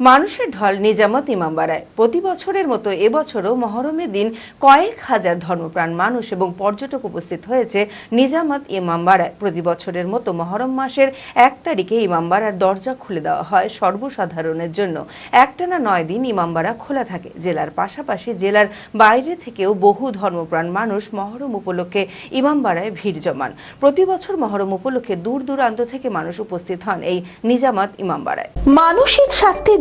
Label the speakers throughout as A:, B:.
A: মানুষের ঢল নিজামত ইমামবাড়ায়। প্রতি বছরের মতো এবছরও মহরমের দিন কয়েক হাজার ধর্মপ্রাণ মানুষ এবং পর্যটক উপস্থিত হয়েছে নিজামত ইমামবাড়ায়। প্রতি বছরের মতো মহরম মাসের এক তারিখে ইমামবাড়ার দরজা খুলে দেওয়া হয় সর্বসাধারণের জন্য। একটানা নয় দিন ইমামবাড়া খোলা থাকে। জেলার পাশাপাশি জেলার বাইরে থেকেও বহু ধর্মপ্রাণ মানুষ মহরম উপলক্ষে ইমামবাড়ায় ভিড় জমান। প্রতি বছর মহরম উপলক্ষে দূর দূরান্ত থেকে মানুষ উপস্থিত হন এই নিজামত ইমামবাড়ায়।
B: মানসিক স্বাস্থ্যের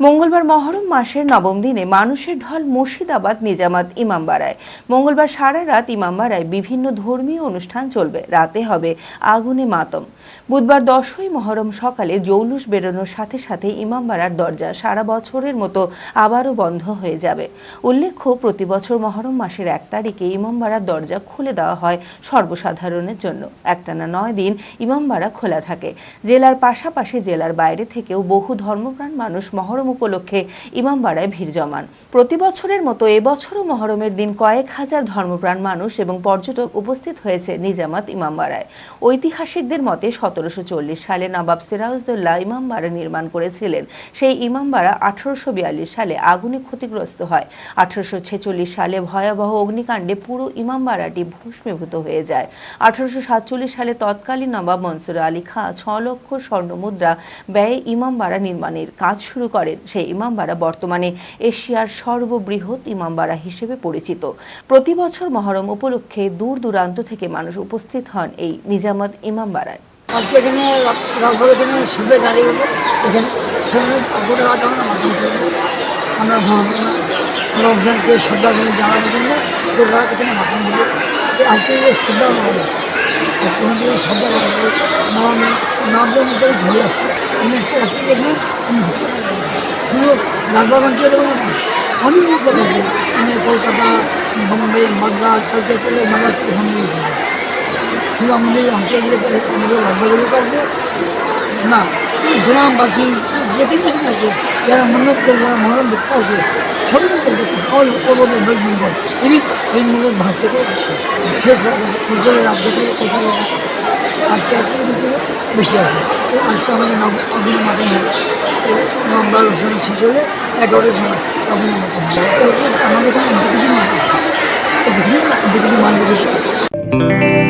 A: মঙ্গলবার মহরম মাসের নবম দিনে মানুষের ঢল মুর্শিদাবাদ, নিজামাত, ইমামবাড়ায়। মঙ্গলবার সারা রাত ইমামবাড়ায় বিভিন্ন ধর্মীয় অনুষ্ঠান চলবে। রাতে হবে আগুনে মাতম। বুধবার দশই মহরম সকালে জৌলুস বেরোনোর সাথে সাথে ইমামবাড়ার দরজা সারা বছরের মতো আবারও বন্ধ হয়ে যাবে। উল্লেখ্য, প্রতি বছর মহরম মাসের এক তারিখে ইমামবাড়ার দরজা খুলে দেওয়া হয় সর্বসাধারণের জন্য। একটানা নয় দিন ইমামবাড়া খোলা থাকে। জেলার পাশাপাশি জেলার বাইরে থেকেও বহু ধর্মপ্রাণ মানুষ মহরম উপলক্ষে ইমামবাড়ায় ভিড় জমান। প্রতি বছরের মতো এবছরও মহরমের দিন কয়েক হাজার ধর্মপ্রাণ মানুষ এবং পর্যটক উপস্থিত হয়েছে নিজামাত ইমামবাড়ায় ঐতিহাসিকদের মতে সতেরোশো চল্লিশ সালে নবাব সিরাজদৌল্লাহ ইমামবাড়া নির্মাণ করেছিলেন। সেই ইমামবাড়া আঠারোশো বিয়াল্লিশ সালে আগুনে ক্ষতিগ্রস্ত হয়। আঠারোশো ছেচল্লিশ সালে ভয়াবহ অগ্নিকাণ্ডে পুরো ইমামবাড়াটি ভস্মীভূত হয়ে যায়। আঠারোশো সাতচল্লিশ সালে তৎকালীন নবাব মনসুর আলী খাঁ ছ লক্ষ স্বর্ণমুদ্রা ব্যয়ে ইমামবাড়া নির্মাণের কাজ শুরু করেন। সেই ইমামবাড়া বর্তমানে এশিয়ার সর্ববৃহৎ ইমামবাড়া হিসেবে পরিচিত। প্রতি বছর মহরম উপলক্ষে দূর দূরান্ত থেকে মানুষ উপস্থিত হন এই নিজামত ইমামবাড়ায়।
C: আজকে আমরা জানার জন্য নাম ঘুরে আসছে। শুধু লালবাগ অঞ্চলে অনেক জায়গা আছে আমি কলকাতা বোম্বে মাদ্রাস কলকাতা মাদ্রাস গিয়েছিলাম শুধু আমাদের অঞ্চলে আমাদের লম্বাগুলো করবে না গ্রামবাসী যে কিছু আছে যারা মন্নত করে যারা মরণ দেখতে আছে সবই অল ওভার ওয়েস্ট বেঙ্গল শেষ অঞ্চলের রাজ্য থেকে কোথাও আজকে কিন্তু বেশি আছে তো আজকে আমাদের নব অভিন মাঠে নভেম্বর ওখানে শেষ হলে এগারোটার সময় অভিন মাঠে আমাদের এখানে মাঠ বেশি আছে
B: কানের